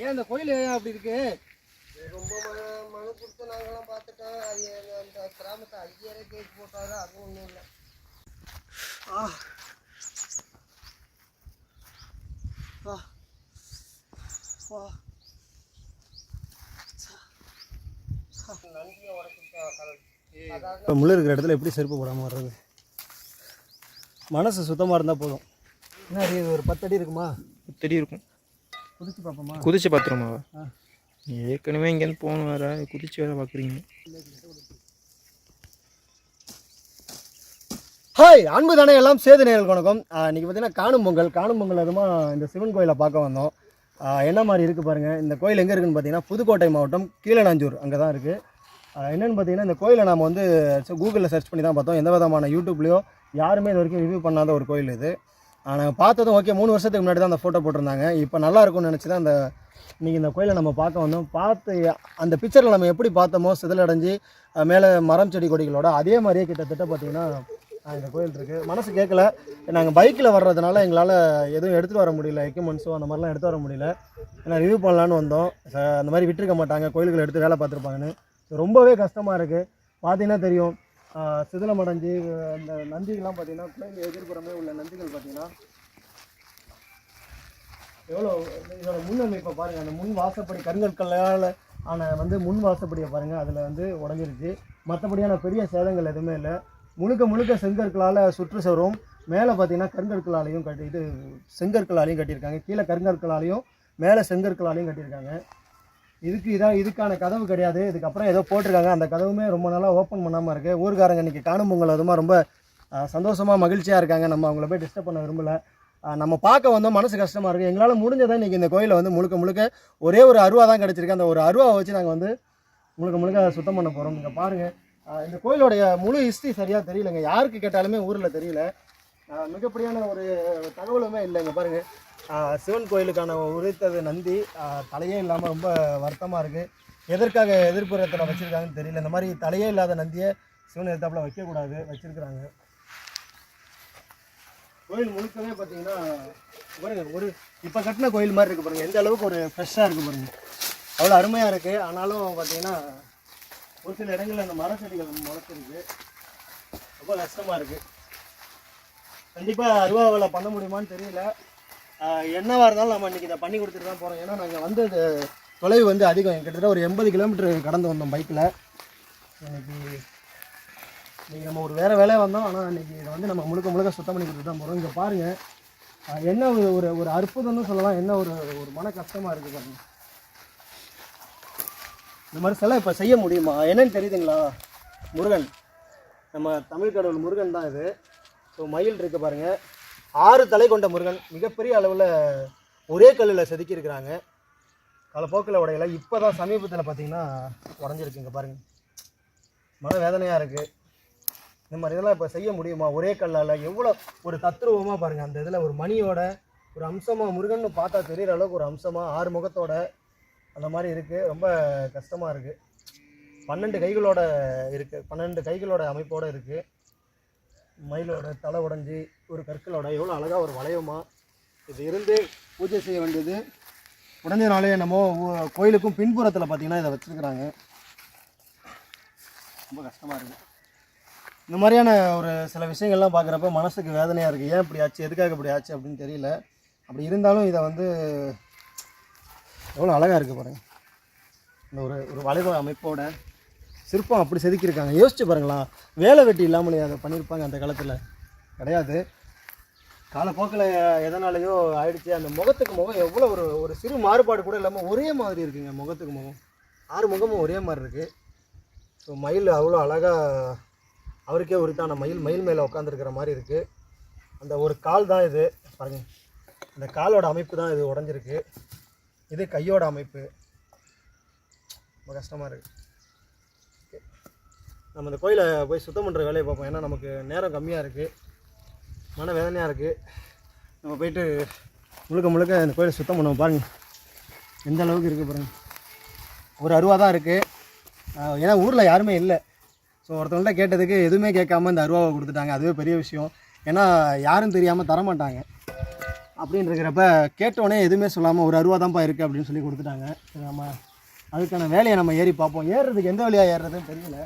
ஐயா இந்த கோயில் ஏன் அப்படி இருக்கு? ரொம்ப மனு மனு கொடுத்து நாங்களாம் பார்த்துட்டோம் அந்த கிராமத்தை ஐயரே கேஸ் போட்டாரு அது ஒன்றும் இல்லை. ஆ. ஆ. வா அதாவது இப்போ முள்ளு இருக்கிற இடத்துல எப்படி செருப்பு போடாமல் வர்றது? மனசு சுத்தமாக இருந்தால் போதும். என்ன இது ஒரு பத்து அடி இருக்குமா? தெடி இருக்கும். குதிச்சு பார்ப்போமா? குதிச்சு பார்த்துருமாவா. ஏற்கனவே இங்கேருந்து போகணும் வேற. குதிச்சு வேற பார்க்குறீங்க. ஹாய் அன்பு தானே எல்லாம் சேது நேயர்களுக்கு வணக்கம். ஆ, இன்னைக்கு பார்த்தீங்கன்னா காணும் பொங்கல் காணும் பொங்கல் அதுமா இந்த சிவன் கோயிலை பார்க்க வந்தோம். என்ன மாதிரி இருக்குது பாருங்கள் இந்த கோயில் எங்கே இருக்குன்னு பார்த்தீங்கன்னா புதுக்கோட்டை மாவட்டம் கீழநாஞ்சூர் அங்கே தான் இருக்குது என்னென்னு பார்த்தீங்கன்னா இந்த கோயிலை நம்ம வந்து கூகுளில் சர்ச் பண்ணி தான் பார்த்தோம். எந்த விதமான யூடியூப்லேயோ யாருமே இது வரைக்கும் ரிவ்யூ பண்ணாத ஒரு கோயில் இது. நாங்கள் பார்த்ததும் ஓகே மூணு வருஷத்துக்கு முன்னாடி தான் அந்த ஃபோட்டோ போட்டிருந்தாங்க. இப்போ நல்லா இருக்கும்னு நினச்சி தான் அந்த இன்றைக்கி இந்த கோயிலை நம்ம பார்க்க வந்தோம். பார்த்து அந்த பிக்சரில் நம்ம எப்படி பார்த்தோமோ சிதிலடைஞ்சு மேலே மரம் செடி கொடிகளோட அதே மாதிரியே கிட்டத்தட்ட பார்த்தீங்கன்னா இந்த கோயில் இருக்குது மனசு கேட்கல நாங்கள் பைக்கில் வர்றதுனால எங்களால் எதுவும் எடுத்துகிட்டு வர முடியல. எக்யூப்மெண்ட்ஸோ அந்த மாதிரிலாம் எடுத்து வர முடியல. ஏன்னா ரிவ்யூ பண்ணலான்னு வந்தோம். அந்த மாதிரி விட்டுருக்க மாட்டாங்க. கோயில்களை எடுத்து வேலை பார்த்துருப்பாங்கன்னு. ரொம்பவே கஷ்டமாக இருக்குது பார்த்தீங்கன்னா தெரியும். ஆஹ் சிதிலமடைஞ்சு அந்த நந்திகள்லாம் பார்த்தீங்கன்னா கோயில் எதிர்ப்புறமே உள்ள நந்திகள் பார்த்தீங்கன்னா எவ்வளோ இதோட முன்னமைப்பை பாருங்கள் அந்த முன் வாசப்படி கருங்கற்களால் ஆன வந்து முன் வாசப்படியை பாருங்கள் அதில் வந்து உடஞ்சிருச்சு. மற்றபடியான பெரிய சேதங்கள் எதுவுமே இல்லை. முழுக்க முழுக்க செங்கற்களால் சுற்றுச்சுவரும் மேலே பார்த்தீங்கன்னா கருங்கற்களாலையும் கட்டி இது செங்கற்களாலையும் கட்டியிருக்காங்க. கீழே கருங்கற்களாலையும் மேலே செங்கற்களாலையும் கட்டியிருக்காங்க. இதுக்கு இதான் இதுக்கான கதவு கிடையாது. இதுக்கப்புறம் ஏதோ போட்டிருக்காங்க. அந்த கதவுமே ரொம்ப நாளாக ஓப்பன் பண்ணாமல் இருக்குது ஊர்காரங்க இன்றைக்கி காணும் பொங்கல் அதுமா ரொம்ப சந்தோஷமாக மகிழ்ச்சியாக இருக்காங்க. நம்ம அவங்கள போய் டிஸ்டர்ப் பண்ண விரும்பல. நம்ம பார்க்க வந்தோம். மனசு கஷ்டமாக இருக்குது எங்களால் முடிஞ்சதான் இன்றைக்கி இந்த கோயிலை வந்து முழுக்க முழுக்க ஒரே ஒரு அருவா தான் கிடச்சிருக்கு. அந்த ஒரு அருவாவை வச்சு நாங்கள் வந்து முழுக்க முழுக்க சுத்தம் பண்ண போகிறோம் இங்கே பாருங்கள் இந்த கோயிலோடைய முழு ஹிஸ்ட்ரி சரியாக தெரியலங்க. யாருக்கு கேட்டாலுமே ஊரில் தெரியல. மிகப்படியான ஒரு தகவலுமே இல்லைங்க. பாருங்கள் சிவன் கோயிலுக்கான உரைத்தது நந்தி. தலையே இல்லாமல் ரொம்ப வருத்தமாக இருக்குது எதற்காக எதிர்ப்புறத்தில் வச்சுருக்காங்கன்னு தெரியல. இந்த மாதிரி தலையே இல்லாத நந்தியை சிவன் எதிர்த்தாப்பில் வைக்கக்கூடாது வச்சுருக்குறாங்க. கோயில் முழுக்கவே பார்த்தீங்கன்னா பாருங்க ஒரு இப்போ கட்டின கோயில் மாதிரி இருக்குது பாருங்கள் எந்த அளவுக்கு ஒரு ஃப்ரெஷ்ஷாக இருக்குது பாருங்கள் அவ்வளோ அருமையாக இருக்குது ஆனாலும் பார்த்தீங்கன்னா ஒரு சில இடங்களில் அந்த மர செடிகள் முளைச்சிருக்கு. ரொம்ப கஷ்டமாக இருக்குது கண்டிப்பாக அருவாவில் பண்ண முடியுமான்னு தெரியல. என்னவாக இருந்தாலும் நம்ம இன்றைக்கி இதை பண்ணி கொடுத்துட்டு தான் போகிறோம் ஏன்னா நாங்கள் வந்து தொலைவு வந்து அதிகம். கிட்டத்தட்ட ஒரு எண்பது கிலோமீட்டர் கடந்து வந்தோம் பைக்கில் இன்னைக்கு இன்றைக்கி நம்ம ஒரு வேறு வேலையாக வந்தோம். ஆனால் இன்றைக்கி இதை வந்து நம்ம முழுக்க முழுக்க சுத்தம் பண்ணி கொடுத்துட்டு தான் போகிறோம் இங்கே பாருங்கள் என்ன ஒரு ஒரு ஒரு அற்புதம்னு சொல்லலாம். என்ன ஒரு ஒரு மன கஷ்டமாக இருக்குது பாருங்க. இந்த மாதிரி சிலை இப்போ செய்ய முடியுமா? என்னன்னு தெரியுதுங்களா? முருகன். நம்ம தமிழ் கடவுள் முருகன் தான் இது. ஸோ மயில் இருக்குது பாருங்கள் ஆறு தலை கொண்ட முருகன் மிகப்பெரிய அளவில் ஒரே கல்லில் செதுக்கியிருக்கிறாங்க. காலப்போக்கில் உடையல. இப்போ தான் சமீபத்தில் பார்த்தீங்கன்னா உடஞ்சிருக்குங்க பாருங்கள் மன வேதனையாக இருக்குது இந்த மாதிரி இதெல்லாம் இப்போ செய்ய முடியுமா? ஒரே கல்லால் எவ்வளோ ஒரு தத்ரூபமாக பாருங்கள் அந்த இதில் ஒரு மணியோட ஒரு அம்சமாக முருகன்னு பார்த்தா தெரிகிற அளவுக்கு ஒரு அம்சமாக ஆறு முகத்தோட அந்த மாதிரி இருக்குது ரொம்ப கஷ்டமாக இருக்குது பன்னெண்டு கைகளோட இருக்குது பன்னெண்டு கைகளோட அமைப்போடு இருக்குது மயிலோட தலை உடஞ்சி ஒரு கற்களோட எவ்வளோ அழகாக ஒரு வளையமா இது இருந்து பூஜை செய்ய வேண்டியது. உடஞ்ச நாளே என்னமோ கோயிலுக்கும் பின்புறத்தில் பார்த்தீங்கன்னா இதை வச்சுருக்குறாங்க. ரொம்ப கஷ்டமாக இருக்குது இந்த மாதிரியான ஒரு சில விஷயங்கள்லாம் பார்க்குறப்ப மனசுக்கு வேதனையாக இருக்குது ஏன் இப்படி ஆச்சு? எதுக்காக இப்படி ஆச்சு அப்படின்னு தெரியல. அப்படி இருந்தாலும் இதை வந்து எவ்வளோ அழகாக இருக்குது பாருங்கள் இந்த ஒரு ஒரு வளைவு அமைப்போட சிற்பம் அப்படி செதுக்கியிருக்காங்க. யோசிச்சு பாருங்களா வேலை வெட்டி இல்லாமலே அதை பண்ணியிருப்பாங்க அந்த காலத்தில். கிடையாது. காலப்போக்கில் எதனாலேயோ ஆயிடுச்சு அந்த முகத்துக்கு முகம் எவ்வளோ ஒரு ஒரு சிறு மாறுபாடு கூட இல்லாமல் ஒரே மாதிரி இருக்குங்க முகத்துக்கு முகம். ஆறு முகமும் ஒரே மாதிரி இருக்குது ஸோ மயில் அவ்வளோ அழகாக அவருக்கே உரித்தான மயில் மயில் மேலே உட்காந்துருக்கிற மாதிரி இருக்குது அந்த ஒரு கால் தான் இது. பாருங்கள் அந்த காலோட அமைப்பு தான் இது உடஞ்சிருக்கு. இது கையோட அமைப்பு. ரொம்ப கஷ்டமாக இருக்குது நம்ம இந்த கோயிலை போய் சுத்தம் பண்ணுற வேலையை பார்ப்போம். ஏன்னா நமக்கு நேரம் கம்மியாக இருக்குது மன வேதனையாக இருக்குது நம்ம போயிட்டு முழுக்க முழுக்க இந்த கோயிலை சுத்தம் பண்ணுவோம் பாருங்க. எந்த அளவுக்கு இருக்குது பாருங்கள் ஒரு அருவா தான் இருக்குது ஏன்னா ஊரில் யாருமே இல்லை. ஸோ ஒருத்தவங்கள்ட்ட கேட்டதுக்கு எதுவுமே கேட்காம இந்த அருவாவை கொடுத்துட்டாங்க. அதுவே பெரிய விஷயம். ஏன்னா யாரும் தெரியாமல் தரமாட்டாங்க. அப்படின்னு இருக்கிறப்ப கேட்டோடனே எதுவுமே சொல்லாமல் ஒரு அருவா தான்ப்பா இருக்குது அப்படின்னு சொல்லி கொடுத்துட்டாங்க. நம்ம அதுக்கான வேலையை நம்ம ஏறி பார்ப்போம். ஏறுறதுக்கு எந்த வழியாக ஏறுறதுன்னு தெரியல.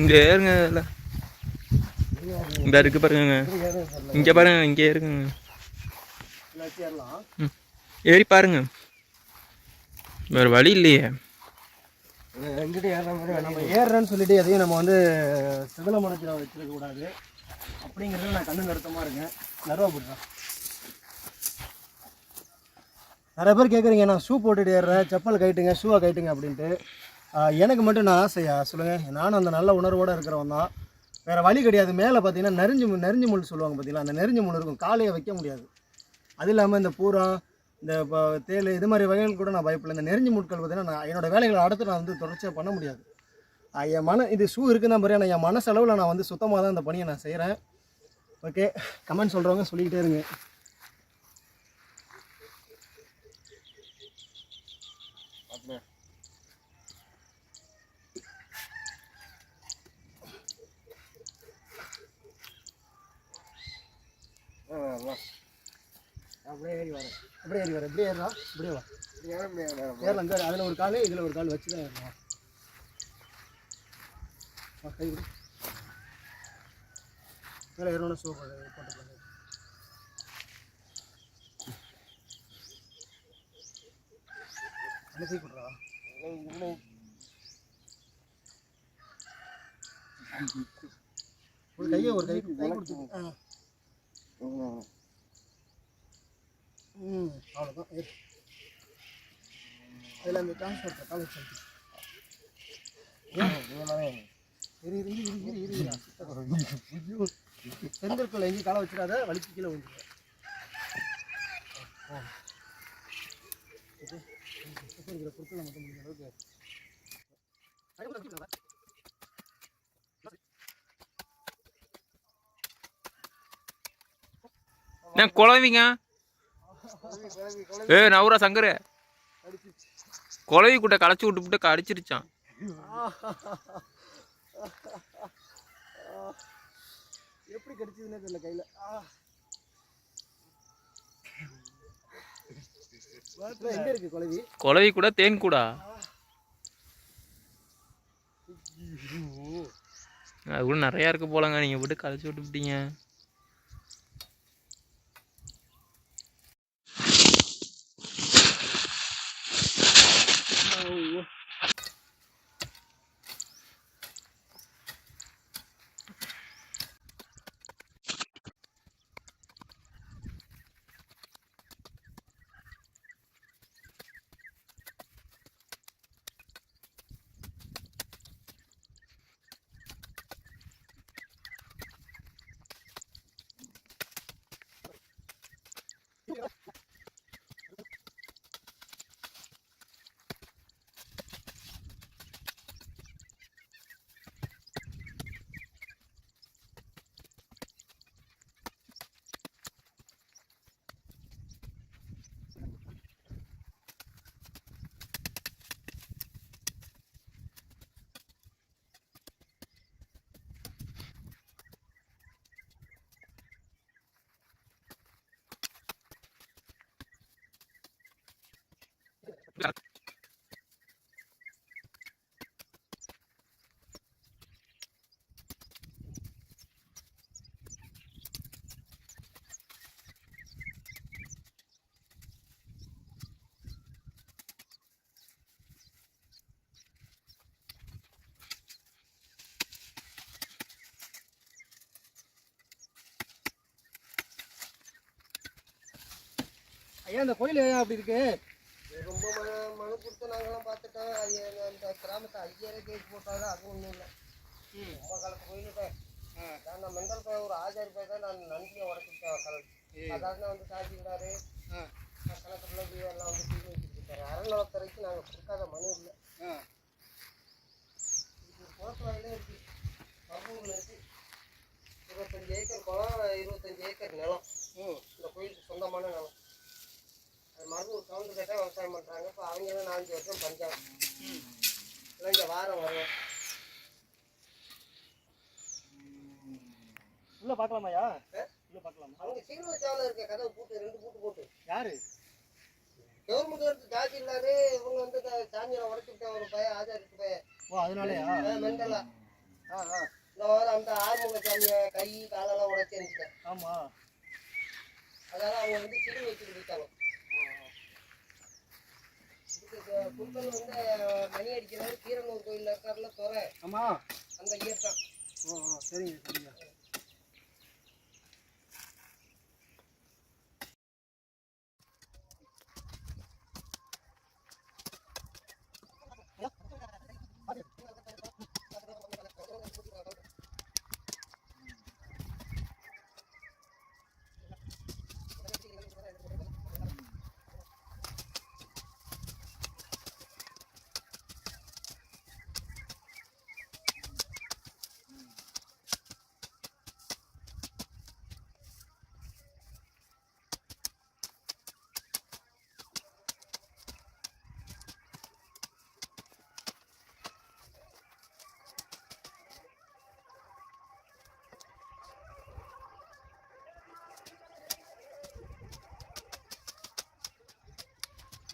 இங்கே ஏறுங்க இல்லை. இந்த இருக்கு பாருங்க. இங்கே பாருங்க இங்கே இருக்குங்க ஏறலாம் ம். ஏறி பாருங்க. வேறு வழி இல்லையே. எங்கிட்ட ஏற மாதிரி நம்ம ஏறுறேன்னு சொல்லிட்டு எதையும் நம்ம வந்து சிதல மனத்தில் வச்சிருக்க கூடாது. அப்படிங்கிறது நான் கண்ணு நிறுத்தமாக இருக்கேன். நர்வா போட்டுறேன் நிறைய பேர் கேட்குறீங்க நான் ஷூ போட்டுட்டு ஏறுறேன் செப்பல் கைட்டுங்க ஷூவை கைட்டுங்க அப்படின்ட்டு. எனக்கு மட்டும் நான் ஆசையா? சொல்லுங்கள் நானும் அந்த நல்ல உணர்வோடு இருக்கிறவன் தான். வேறு வழி கிடையாது. மேலே பார்த்தீங்கன்னா நெறிஞ்சு நெறிஞ்சு முள் சொல்லுவாங்க பார்த்தீங்களா அந்த நெறிஞ்சு முள் இருக்கும். காலையை வைக்க முடியாது. அது இல்லாமல் இந்த பூரா இந்த இப்போ தேல் இது மாதிரி வகைகள் கூட நான் பயப்படல. இந்த நெறிஞ்சு முட்கள் பார்த்தீங்கன்னா நான் என்னோட வேலைகளை அடுத்து நான் வந்து தொடர்ச்சியாக பண்ண முடியாது. என் மன இது ஷூ இருக்குன்னு பாரு ஆனால் என் மனசளவில் நான் வந்து சுத்தமாக தான் இந்த பணியை நான் செய்கிறேன் ஓகே. கமெண்ட் சொல்கிறவங்க சொல்லிக்கிட்டே இருங்க. அப்படியே ஏறி வரேன் அப்படியே ஏறி வரேன் இப்படியே ஏறலாம் இப்படியே வா. ஏறலாம் அதில் ஒரு கால் இதில் ஒரு கால். வச்சு தான் ஏறலாம் கை மேலே ஏறணும் சோ போட்டுக்கலாம் என்ன கொடுறா ஒரு கையை ஒரு கை கை கொடுத்து ம் அவ்வளோதான் ஏறு அதில் அந்த டிரான்ஸ்போர்ட் காலேஜ் சென்டர் இரு இரு இரு இரு இரு இரு செங்கற்குள்ள எங்கேயும் காலை வச்சிடாத வலிக்கு கீழே விழுந்துருவேன் இருக்கிற பொருட்களை மட்டும் முடிஞ்ச அளவுக்கு நான் குழவிங்க? ஏ நவுரா சங்கரு. குழவி கூட்ட களைச்சி விட்டு விட்டு கடிச்சிருச்சான். எப்படி கிடைச்சதுன்னே தெரியல கையில். எங்கே இருக்கு குழவி? குழவி கூட தேன் கூடா. அது கூட நிறையா இருக்கு போலங்க நீங்கள் விட்டு களைச்சி விட்டு ஐயா இந்த கோயில் ஏன் அப்படி இருக்கு? ரொம்ப மன கொடுத்து நாங்களாம் பார்த்துட்டோம். அது அந்த கிராமத்தை ஐயரே கேஸ் போட்டாரு அது ஒன்றும் இல்லை. ரொம்ப காலத்து கோயிலுக்கு நான் மெண்டல் போய் ஒரு ஆஜாரி போய் தான் நான் நன்றியை உடச்சிட்டேன் கலந்து அதாவது வந்து சாதிக்கிறாரு கணக்குள்ள எல்லாம் வந்து தீர்வு வச்சுருக்காரு அறநிலத்துறைக்கு நாங்கள் கொடுக்காத மனு இல்லை. இது போட்டு வரையிலே இருக்கு. இருக்கு. இருபத்தஞ்சு ஏக்கர் குளம் இருபத்தஞ்சு ஏக்கர் நிலம். இந்த கோயிலுக்கு சொந்தமான நிலம். மருந்து கவுண்டர் கட்டாக விவசாயம் பண்ணுறாங்க இப்போ அவங்களும் நாலஞ்சு வருஷம் பஞ்சாப். இல்லை இங்கே வாரம் வரும். உள்ள பார்க்கலாமாயா உள்ள பார்க்கலாமா அவங்க சீர்வ சேவல இருக்க கதவு பூட்டு ரெண்டு பூட்டு போட்டு. யாரு? கவர்மெண்ட் வந்து ஜாதி இவங்க வந்து சாஞ்சில உடச்சுக்கிட்ட ஒரு பையன் ஆஜாரிட்டு பையன் ஓ அதனாலயா? மெண்டலா. அந்த ஆறுமுக சாமியை கை காலெல்லாம் உடச்சு ஆமா. அதனால அவங்க வந்து சிறு வச்சுட்டு இருக்காங்க. கும்பல் வந்து மணி அடிக்கிறாரு கீரனூர் கோயில்ல இருக்காருல துறை. ஆமா. அந்த இயர் தான். ஓ சரிங்க சரிங்க.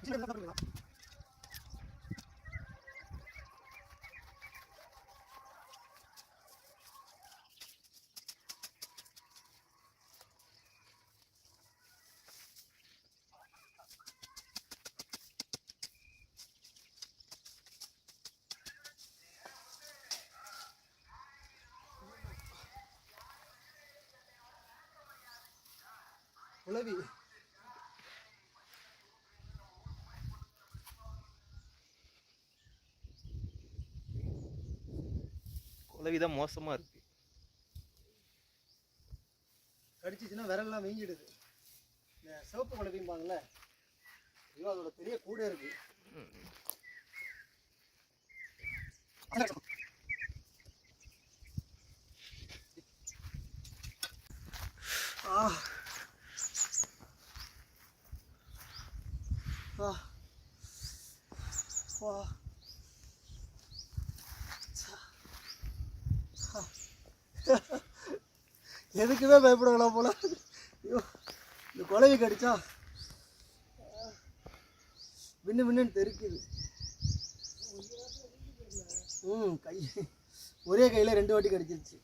现在他怎么了？தான் மோசமாக இருக்குது கடிச்சிச்சுன்னா விரல்லாம் வீங்கிடுது. இந்த சிவப்பு குழப்பிம்பாங்கல்ல ஐயோ அதோட பெரிய கூட இருக்கு ஆ ஆ வா இதுக்குமே பயப்படுவாங்களா போல? ஐயோ இந்த குழவி கடிச்சா விண்ணு விண்ணுன்னு தெருக்குது ம் கை ஒரே கையில் ரெண்டு வாட்டி கடிச்சிருச்சு.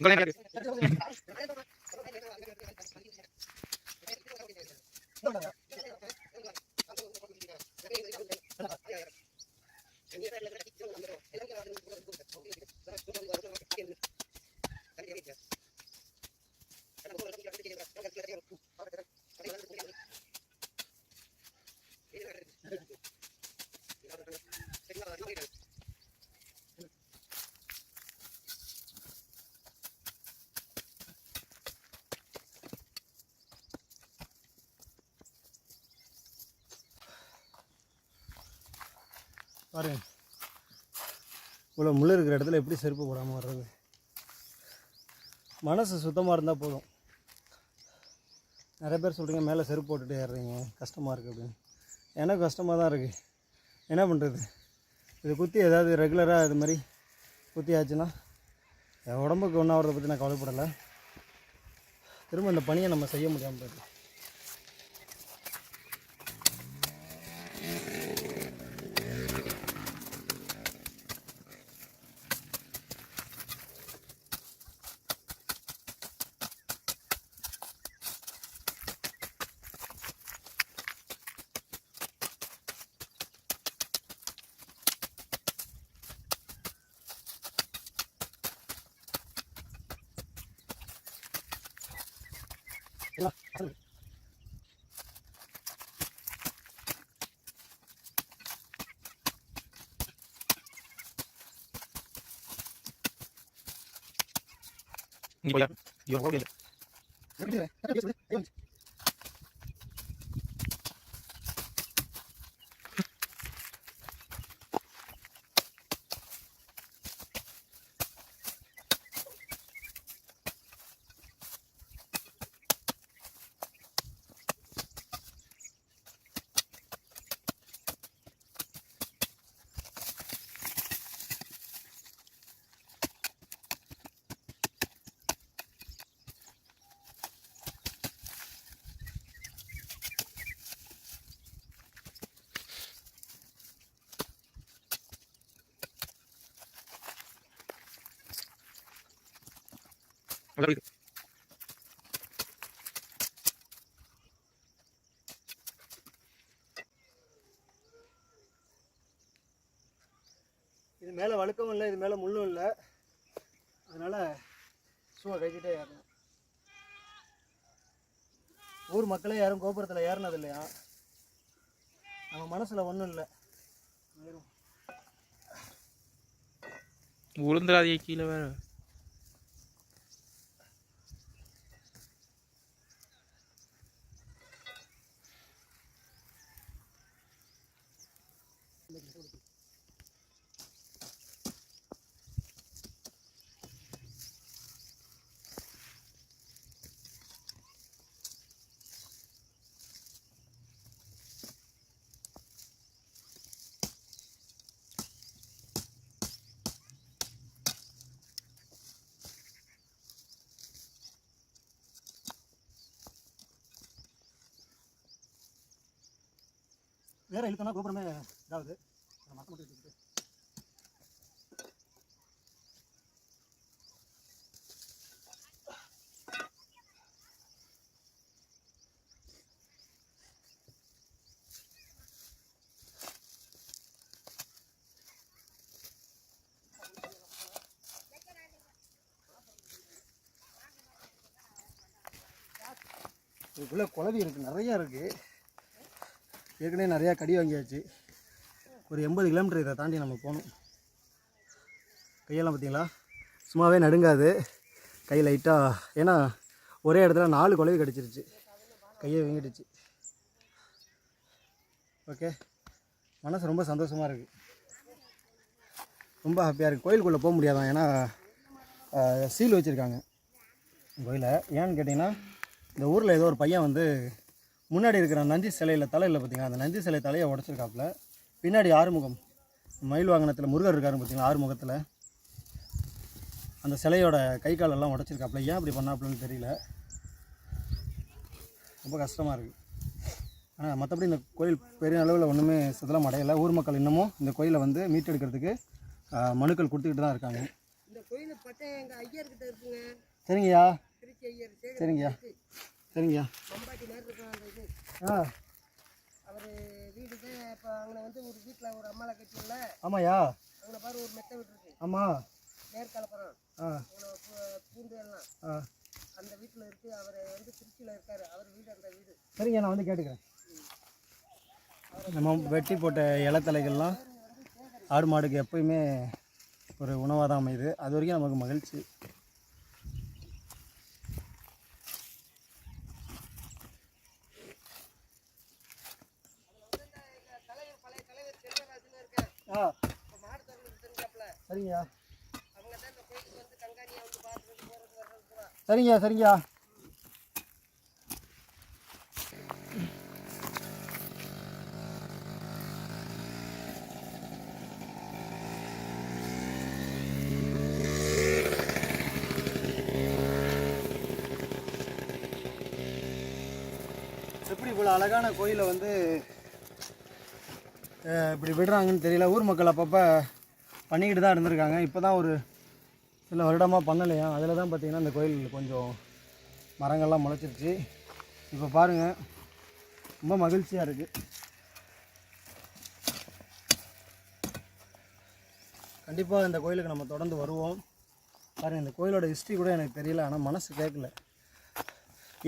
Enggak பாருங்க. இவ்வளோ முள் இருக்கிற இடத்துல எப்படி செருப்பு போடாமல் வர்றது? மனசு சுத்தமாக இருந்தால் போதும். நிறைய பேர் சொல்கிறீங்க மேலே செருப்பு போட்டுட்டு ஏறுறீங்க. கஷ்டமாக இருக்குது அப்படின்னு. எனக்கு கஷ்டமாக தான் இருக்குது என்ன பண்ணுறது இது குத்தி ஏதாவது ரெகுலராக இது மாதிரி குத்தி ஆச்சுன்னா என் உடம்புக்கு ஒன்றாகிறத பற்றி நான் கவலைப்படலை. திரும்ப இந்த பணியை நம்ம செய்ய முடியாமல் போயிடுது. இங்கே போயா ஐயோ ஓகே ஓகே இது மேலே வழுக்கவும் இல்லை இது மேலே முள்ளும் இல்லை அதனால் ஷூவை கட்டிகிட்டே ஏறணும் ஊர் மக்களே யாரும் கோபுரத்தில் ஏறினது இல்லையா நம்ம மனசில் ஒன்றும் இல்லை. உளுந்துராதிய கீழே வேறு. வேற இழுத்தோம்னா கோபுரமே இதாகுது. அதை மட்டும் எடுத்துக்கிட்டு இதுக்குள்ளே குழவி இருக்குது நிறையா இருக்குது ஏற்கனவே நிறையா கடி வாங்கியாச்சு. ஒரு எண்பது கிலோமீட்டர் இதை தாண்டி நம்ம போகணும். கையெல்லாம் பார்த்தீங்களா? சும்மாவே நடுங்காது. கை லைட்டாக ஏன்னா ஒரே இடத்துல நாலு குழவி கடிச்சிருச்சு. கையை வீங்கிடுச்சு. ஓகே மனசு ரொம்ப சந்தோஷமாக இருக்குது ரொம்ப ஹாப்பியாக இருக்குது கோயிலுக்குள்ளே போக முடியாதான். ஏன்னா சீல் வச்சுருக்காங்க. கோயிலை. ஏன்னு கேட்டிங்கன்னா இந்த ஊரில் ஏதோ ஒரு பையன் வந்து முன்னாடி இருக்கிற நந்தி சிலையில் தலையில் பார்த்தீங்கன்னா அந்த நந்தி சிலை தலையை உடச்சிருக்காப்புல. பின்னாடி ஆறுமுகம் மயில் வாகனத்தில் முருகர் இருக்காரு பார்த்தீங்களா ஆறுமுகத்தில்? அந்த சிலையோட கை காலெல்லாம் உடச்சிருக்காப்புல. ஏன் அப்படி பண்ணாப்புலன்னு தெரியல. ரொம்ப கஷ்டமாக இருக்குது ஆனால் மற்றபடி இந்த கோயில் பெரிய அளவில் ஒன்றுமே சிதலம் அடையலை. ஊர் மக்கள் இன்னமும் இந்த கோயிலை வந்து மீட்டெடுக்கிறதுக்கு மனுக்கள் கொடுத்துக்கிட்டு தான் இருக்காங்க. இந்த கோயில் பட்டம் எங்கள் ஐயர்கிட்ட இருக்குங்க. சரிங்கய்யா. சரிங்கய்யா. சரிங்கய்யா. ஆ. அவர் வீடு தான் இப்போ அங்கே வந்து ஒரு வீட்டில் ஒரு அம்மாவை கட்டில ஆமாய்யா. அங்கே பாரு ஒரு மெத்த வீடு இருக்கு ஆமாம் அவ்வளோ பூ- பூண்டு எல்லாம். ஆ. அந்த வீட்டில் இருக்குது அவர் வந்து திருச்சியில் இருக்கார். அவர் வீடு அந்த வீடு. சரிங்க நான் வந்து கேட்டுக்கிறேன். நம்ம வெட்டி போட்ட இலத்தலைகள்லாம் ஆடு மாடுக்கு எப்பயுமே ஒரு உணவாக தான் அமையுது. அது வரைக்கும் நமக்கு மகிழ்ச்சி. சரிங்கய்யா சரிங்கய்யா சரிங்கய்யா எப்படி இவ்வளோ அழகான கோயிலை வந்து இப்படி விடுறாங்கன்னு தெரியல. ஊர் மக்கள் அப்பப்போ பண்ணிக்கிட்டு தான் இருந்திருக்காங்க. இப்போ தான் ஒரு சில வருடமாக பண்ணலையா? அதில் தான் பார்த்தீங்கன்னா இந்த கோயில் கொஞ்சம் மரங்கள்லாம் முளைச்சிருச்சு. இப்போ பாருங்கள் ரொம்ப மகிழ்ச்சியாக இருக்குது கண்டிப்பாக இந்த கோயிலுக்கு நம்ம தொடர்ந்து வருவோம். பாருங்கள் இந்த கோயிலோட ஹிஸ்ட்ரி கூட எனக்கு தெரியல ஆனால் மனசு கேட்கல.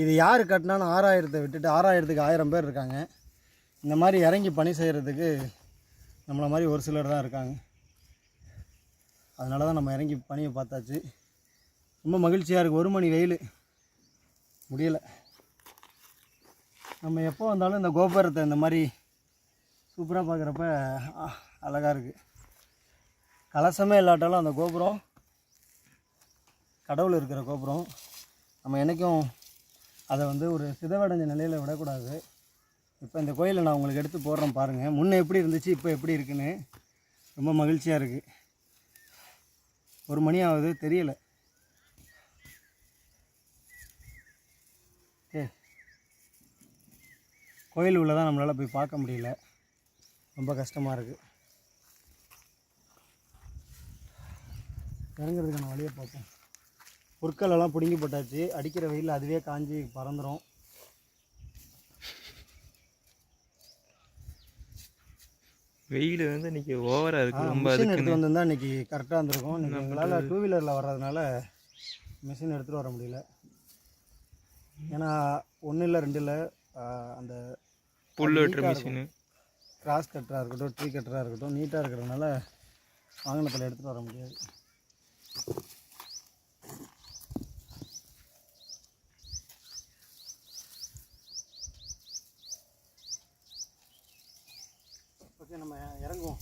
இது யார் கட்டினான்னு ஆறாயிரத்தை விட்டுட்டு ஆறாயிரத்துக்கு ஆயிரம் பேர் இருக்காங்க. இந்த மாதிரி இறங்கி பணி செய்கிறதுக்கு நம்மளை மாதிரி ஒரு சிலர் தான் இருக்காங்க. அதனால தான் நம்ம இறங்கி பணியை பார்த்தாச்சு. ரொம்ப மகிழ்ச்சியாக இருக்குது ஒரு மணி வெயில். முடியலை. நம்ம எப்போ வந்தாலும் இந்த கோபுரத்தை இந்த மாதிரி சூப்பராக பார்க்குறப்ப அழகாக இருக்குது கலசமே இல்லாட்டாலும் அந்த கோபுரம் கடவுள் இருக்கிற கோபுரம் நம்ம என்றைக்கும் அதை வந்து ஒரு சிதவடைஞ்ச நிலையில் விடக்கூடாது. இப்போ இந்த கோயிலை நான் உங்களுக்கு எடுத்து போடுறேன் பாருங்கள் முன்னே எப்படி இருந்துச்சு இப்போ எப்படி இருக்குன்னு ரொம்ப மகிழ்ச்சியாக இருக்குது ஒரு மணி ஆகுது தெரியலை. ஏ கோயில் உள்ள தான் நம்மளால் போய் பார்க்க முடியல. ரொம்ப கஷ்டமாக இருக்குது இறங்குறதுக்கான வழியை பார்ப்போம். பொருட்கள் எல்லாம் பிடுங்கி போட்டாச்சு. அடிக்கிற வெயில் அதுவே காஞ்சி பறந்துடும் வெயில் வந்து இன்னைக்கு ஓவராக இருக்குது ரொம்ப மிஷின் எடுத்து வந்திருந்தா இன்னைக்கு கரெக்டாக இருந்திருக்கும். இன்னைக்கு எங்களால் டூ வீலரில் வர்றதுனால மிஷின் எடுத்துகிட்டு வர முடியல. ஏன்னா ஒன்றும் இல்லை ரெண்டு இல்லை அந்த புல் வெட்டுற மிஷினு கிராஸ் கட்டராக இருக்கட்டும் ட்ரீ கட்டராக இருக்கட்டும் நீட்டாக இருக்கிறதுனால வாகனத்தில் எடுத்துகிட்டு வர முடியாது ஓகே நம்ம இறங்குவோம்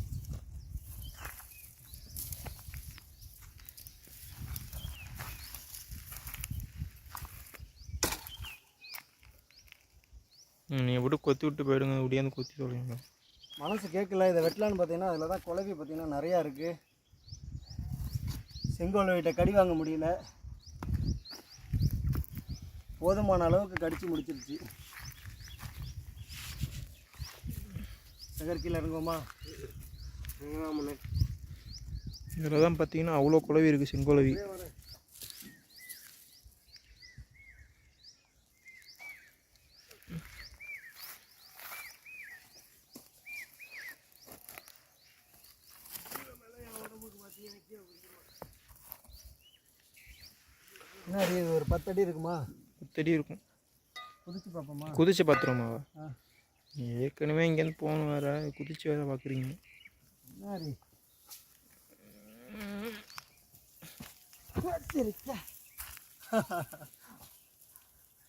ம் நீங்கள் விட்டு கொத்தி விட்டு போயிடுங்க. ஒடியாந்து கொத்தி சொல்லுங்க மனசு கேட்கல. இதை வெட்டலான்னு பார்த்தீங்கன்னா அதில் தான் குழவி பார்த்தீங்கன்னா நிறையா இருக்குது செங்கோல் வீட்டை கடி வாங்க முடியல. போதுமான அளவுக்கு கடிச்சு முடிச்சிருச்சு. நகர் கீழே இறங்குவோமா? இதில் தான் பார்த்தீங்கன்னா அவ்வளோ குழவி இருக்குது செங்குழவி என்ன இது ஒரு பத்து அடி இருக்குமா? பத்தடி இருக்கும். குதிச்சு பார்ப்போமா குதிச்சு பார்த்துருமாவா ஏற்கனவே இங்கேருந்து போகணும் வேற. குதிச்சு வேற பார்க்குறீங்க என்ன.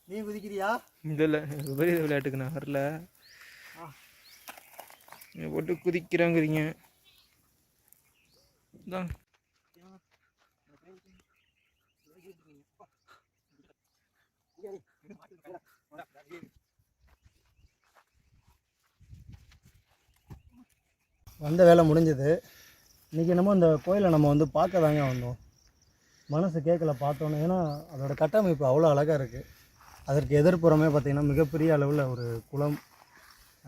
நீ குதிக்கிறியா? இல்லை இல்லை. விபரீத விளையாட்டுக்கு நான் வரல. போட்டு குதிக்கிறாங்கிறீங்க. தான் வந்த வேலை முடிஞ்சது. இன்றைக்கி என்னமோ இந்த கோயிலை நம்ம வந்து பார்க்க தாங்க வந்தோம். மனசு கேட்கல பார்த்தோன்னே. ஏன்னா அதோடய கட்டமைப்பு அவ்வளோ அழகாக இருக்குது அதற்கு எதிர்ப்புறமே பார்த்திங்கன்னா மிகப்பெரிய அளவில் ஒரு குளம்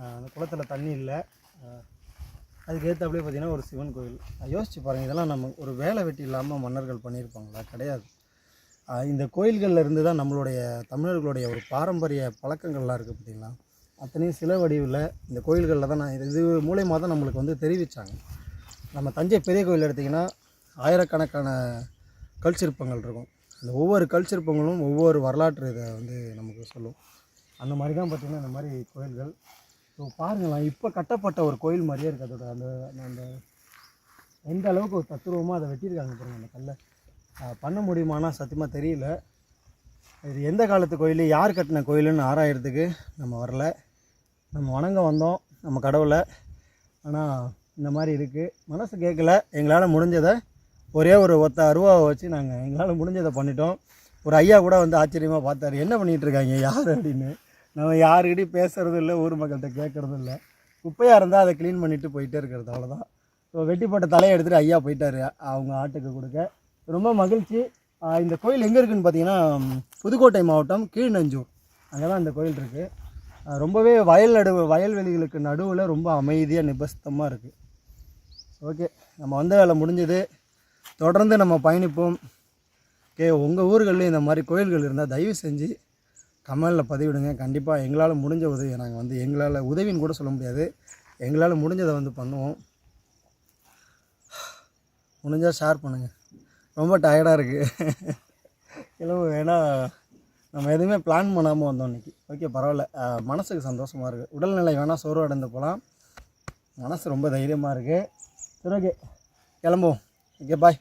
அந்த குளத்தில் தண்ணி இல்லை. ஆஹ் அதுக்கு ஏற்றாப்புலேயே பார்த்திங்கன்னா ஒரு சிவன் கோயில். யோசிச்சு பாருங்கள் இதெல்லாம் நம்ம ஒரு வேலை வெட்டி இல்லாமல் மன்னர்கள் பண்ணியிருப்பாங்களா? கிடையாது. இந்த கோயில்களில் இருந்து தான் நம்மளுடைய தமிழர்களுடைய ஒரு பாரம்பரிய பழக்கங்கள்லாம் இருக்குது பார்த்திங்களா? அத்தனையும் சில வடிவில் இந்த கோயில்களில் தான் நான் இது இது மூலயமா தான் நம்மளுக்கு வந்து தெரிவித்தாங்க நம்ம தஞ்சை பெரிய கோயில் எடுத்திங்கன்னா ஆயிரக்கணக்கான கல் சிற்பங்கள் இருக்கும். அந்த ஒவ்வொரு கல் சிற்பங்களும் ஒவ்வொரு வரலாற்று இதை வந்து நமக்கு சொல்லும். அந்த மாதிரி தான் பார்த்திங்கன்னா இந்த மாதிரி கோயில்கள். ஸோ பாருங்களேன் இப்போ கட்டப்பட்ட ஒரு கோயில் மாதிரியே இருக்குது அதோட அந்த அந்த- எந்த அளவுக்கு ஒரு தத்துருவமாக அதை வெட்டியிருக்காங்க பாருங்கள் அந்த கல்லை. பண்ண முடியுமானா சத்தியமாக தெரியல. இது எந்த காலத்து கோயில் யார் கட்டின கோயிலுன்னு ஆராயறதுக்கு நம்ம வரல. நம்ம வணங்க வந்தோம் நம்ம கடவுளை. ஆனால் இந்த மாதிரி இருக்குது மனசு கேட்கல எங்களால் முடிஞ்சதை ஒரே ஒரு ஒத்த அருவாவை வச்சு நாங்கள் எங்களால் முடிஞ்சதை பண்ணிட்டோம். ஒரு ஐயா கூட வந்து ஆச்சரியமாக பார்த்தாரு என்ன பண்ணிகிட்டு இருக்காங்க யார் அப்படின்னு? நம்ம யாருக்கிட்டையும் பேசுகிறது இல்லை ஊர் மக்கள்கிட்ட கேட்குறதும் இல்லை. குப்பையாக இருந்தால் அதை க்ளீன் பண்ணிவிட்டு போயிட்டே இருக்கிறது அவ்வளோதான் ஸோ வெட்டிப்பட்ட தலையை எடுத்துகிட்டு ஐயா போயிட்டார் அவங்க ஆட்டுக்கு கொடுக்க. ரொம்ப மகிழ்ச்சி. இந்த கோயில் எங்கே இருக்குதுன்னு பார்த்தீங்கன்னா புதுக்கோட்டை மாவட்டம் கீழ்நஞ்சூர். அங்கே தான் இந்த கோயில் இருக்குது ரொம்பவே வயல் நடுவு வயல்வெளிகளுக்கு நடுவில் ரொம்ப அமைதியாக நிபஸ்தமாக இருக்குது ஓகே நம்ம வந்த வேலை முடிஞ்சது. தொடர்ந்து நம்ம பயணிப்போம். ஓகே உங்கள் ஊர்களில் இந்த மாதிரி கோயில்கள் இருந்தால் தயவு செஞ்சு கமெண்டில் பதிவிடுங்க. கண்டிப்பாக எங்களால் முடிஞ்ச உதவியை நாங்கள் வந்து எங்களால் உதவின்னு கூட சொல்ல முடியாது. எங்களால் முடிஞ்சதை வந்து பண்ணுவோம். முடிஞ்சால் ஷேர் பண்ணுங்கள் ரொம்ப டயர்டாக இருக்குது கிளம்பு. ஏன்னா நம்ம எதுவுமே பிளான் பண்ணாமல் வந்தோம் இன்றைக்கி ஓகே பரவாயில்ல. மனசுக்கு சந்தோஷமாக இருக்குது உடல்நிலை வேணால் சோர்வு அடைந்து போகலாம் மனசு ரொம்ப தைரியமாக இருக்குது சரி ஓகே கிளம்புவோம். Okay bye